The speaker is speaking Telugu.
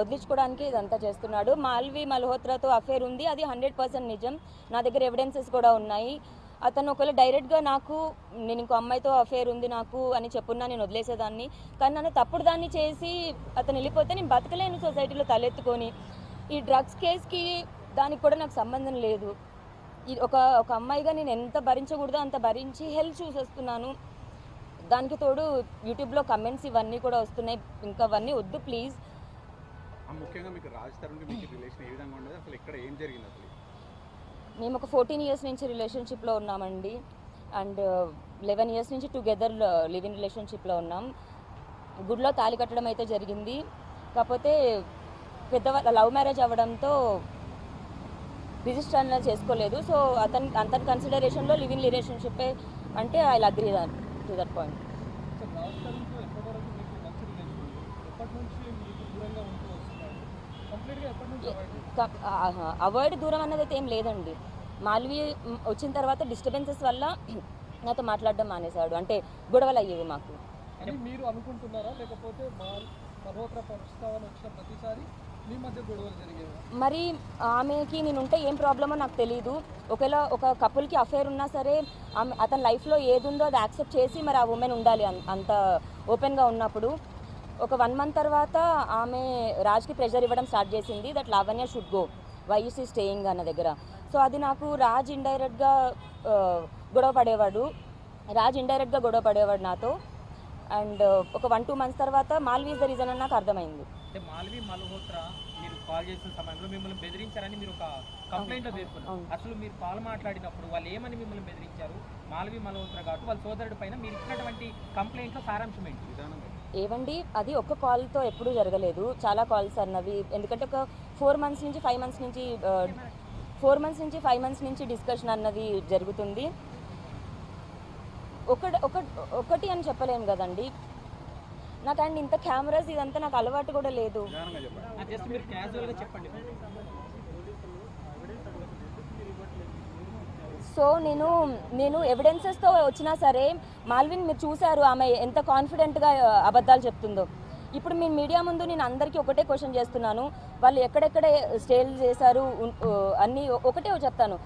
వదిలించుకోవడానికి ఇదంతా చేస్తున్నాడు. మాల్వి మల్హోత్రాతో అఫేర్ ఉంది. అది హండ్రెడ్ పర్సెంట్ నిజం. నా దగ్గర ఎవిడెన్సెస్ కూడా ఉన్నాయి. అతను ఒకవేళ డైరెక్ట్గా నాకు నేను ఇంకో అమ్మాయితో అఫేర్ ఉంది నాకు అని చెప్పున్నా నేను వదిలేసేదాన్ని. కానీ నన్ను తప్పుడు దాన్ని చేసి అతను వెళ్ళిపోతే నేను బతకలేను సొసైటీలో తలెత్తుకొని. ఈ డ్రగ్స్ కేసుకి దానికి కూడా నాకు సంబంధం లేదు. ఒక ఒక అమ్మాయిగా నేను ఎంత భరించకూడదో అంత భరించి హెల్త్ చూసి వస్తున్నాను దానికి తోడు యూట్యూబ్లో కమెంట్స్ ఇవన్నీ కూడా వస్తున్నాయి. ఇంకా అవన్నీ వద్దు ప్లీజ్ ముఖ్యంగా మీకు రాజ్ తరుణ్కి మీకు రిలేషన్ ఏ విధంగా ఉండదు? అసలు ఇక్కడ ఏం జరిగింది అసలు? మేము ఒక ఫోర్టీన్ ఇయర్స్ నుంచి రిలేషన్షిప్లో ఉన్నామండి. అండ్ లెవెన్ ఇయర్స్ నుంచి టుగెదర్ లివ్ ఇన్ రిలేషన్షిప్లో ఉన్నాం. గుడిలో తాళి కట్టడం అయితే జరిగింది. కాకపోతే పెద్దవాళ్ళ లవ్ మ్యారేజ్ అవ్వడంతో రిజిస్టర్ అనేది చేసుకోలేదు. సో అతని అతని కన్సిడరేషన్లో లివ్ ఇన్ రిలేషన్షిప్ అంటే I agree to that point avoid దూరం అన్నది అయితే ఏం లేదండి. మాల్వి వచ్చిన తర్వాత డిస్టర్బెన్సెస్ వల్ల నాతో మాట్లాడడం మానేశాడు. అంటే గొడవలు అయ్యేవి మాకు. మీరు అనుకుంటున్నారా? లేకపోతే ప్రతిసారి మరి ఆమెకి నేను ఉంటే ఏం ప్రాబ్లమో నాకు తెలియదు ఒకవేళ ఒక కపుల్కి అఫేర్ ఉన్నా సరే అతని లైఫ్లో ఏది ఉందో అది యాక్సెప్ట్ చేసి మరి ఆ ఉమెన్ ఉండాలి అంత ఓపెన్గా ఉన్నప్పుడు. ఒక వన్ మంత్ తర్వాత ఆమె రాజ్కి ప్రెషర్ ఇవ్వడం స్టార్ట్ చేసింది that Lavanya should go. Why you see staying అన్న దగ్గర. సో అది నాకు రాజ్ ఇండైరెక్ట్గా గొడవ పడేవాడు. రాజ్ ఇండైరెక్ట్గా గొడవ పడేవాడు నాతో. అండ్ ఒక వన్ టూ మంత్స్ తర్వాత మాల్వీ ఇస్ ద రీజన్ అని నాకు అర్థమైంది. అంటే మాల్వి మల్హోత్రా మీరు కాల్ చేసిన సమయంలో మిమ్మల్ని బెదిరించారని మీరు ఒక కంప్లైంట్లో పేర్కొన్నారు. అవును. అసలు మీరు కాల్ మాట్లాడినప్పుడు వాళ్ళు ఏమని మిమ్మల్ని బెదిరించారు? మాల్వి మల్హోత్రా కాబట్టి వాళ్ళ సోదరుడి పైన మీరు ఇచ్చినటువంటి కంప్లైంట్లో సారాంశం ఏంటి? విధానం ఏవండి అది కాల్తో ఎప్పుడూ జరగలేదు. చాలా కాల్స్ అన్నవి ఎందుకంటే ఒక ఫోర్ మంత్స్ నుంచి ఫైవ్ మంత్స్ నుంచి ఫోర్ మంత్స్ నుంచి ఫైవ్ మంత్స్ నుంచి డిస్కషన్ అన్నది జరుగుతుంది. ఒక ఒక ఒకటి అని చెప్పలేము కదండి. నాకు అండ్ ఇంత కెమెరాస్ ఇదంతా నాకు అలవాటు కూడా లేదు. సో నేను నేను ఎవిడెన్సెస్తో వచ్చినా సరే మాల్విన్ మీరు చూశారు ఆమె ఎంత కాన్ఫిడెంట్గా అబద్ధాలు చెప్తుందో. ఇప్పుడు మీ మీడియా ముందు నేను అందరికీ ఒకటే క్వశ్చన్ చేస్తున్నాను. వాళ్ళు ఎక్కడెక్కడ స్టేల్ చేశారు అన్నీ ఒకటే చెప్తాను.